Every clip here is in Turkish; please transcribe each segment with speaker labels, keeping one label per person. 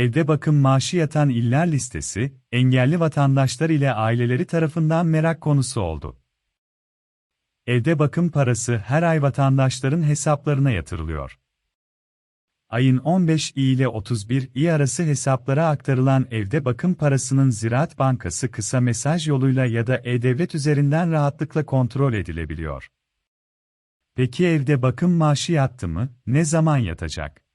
Speaker 1: Evde bakım maaşı yatan iller listesi, engelli vatandaşlar ile aileleri tarafından merak konusu oldu. Evde bakım parası her ay vatandaşların hesaplarına yatırılıyor. Ayın 15 i ile 31 i arası hesaplara aktarılan evde bakım parasının Ziraat Bankası kısa mesaj yoluyla ya da e-devlet üzerinden rahatlıkla kontrol edilebiliyor. Peki evde bakım maaşı yattı mı, ne zaman yatacak?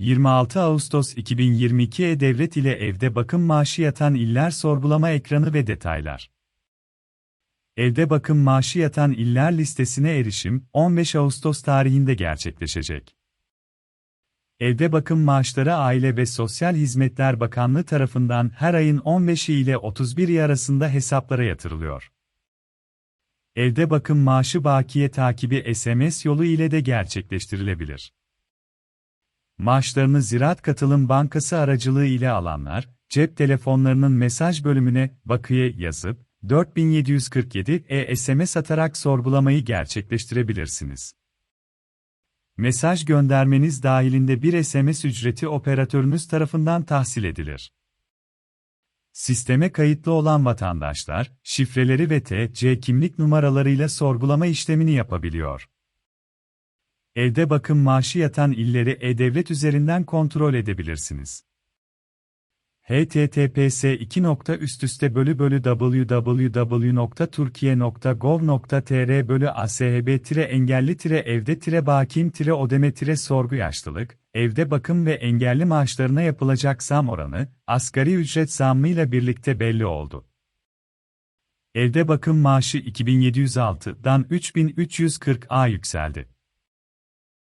Speaker 1: 26 Ağustos 2022 E-Devlet ile evde bakım maaşı yatan iller sorgulama ekranı ve detaylar. Evde bakım maaşı yatan iller listesine erişim 15 Ağustos tarihinde gerçekleşecek. Evde bakım maaşları Aile ve Sosyal Hizmetler Bakanlığı tarafından her ayın 15'i ile 31'i arasında hesaplara yatırılıyor. Evde bakım maaşı bakiye takibi SMS yolu ile de gerçekleştirilebilir. Maaşlarını Ziraat Katılım Bankası aracılığı ile alanlar, cep telefonlarının mesaj bölümüne bakiye yazıp 4747 e-SMS atarak sorgulamayı gerçekleştirebilirsiniz. Mesaj göndermeniz dahilinde bir SMS ücreti operatörünüz tarafından tahsil edilir. Sisteme kayıtlı olan vatandaşlar, şifreleri ve TC kimlik numaralarıyla sorgulama işlemini yapabiliyor. Evde bakım maaşı yatan illeri e-devlet üzerinden kontrol edebilirsiniz https bölü bölü www.turkiye.gov.tr bölü ashb engelli evde bakim odeme sorgu yaşlılık, evde bakım ve engelli maaşlarına yapılacak zam oranı, asgari ücret zammıyla birlikte belli oldu. Evde bakım maaşı 2706'dan 3340'a yükseldi.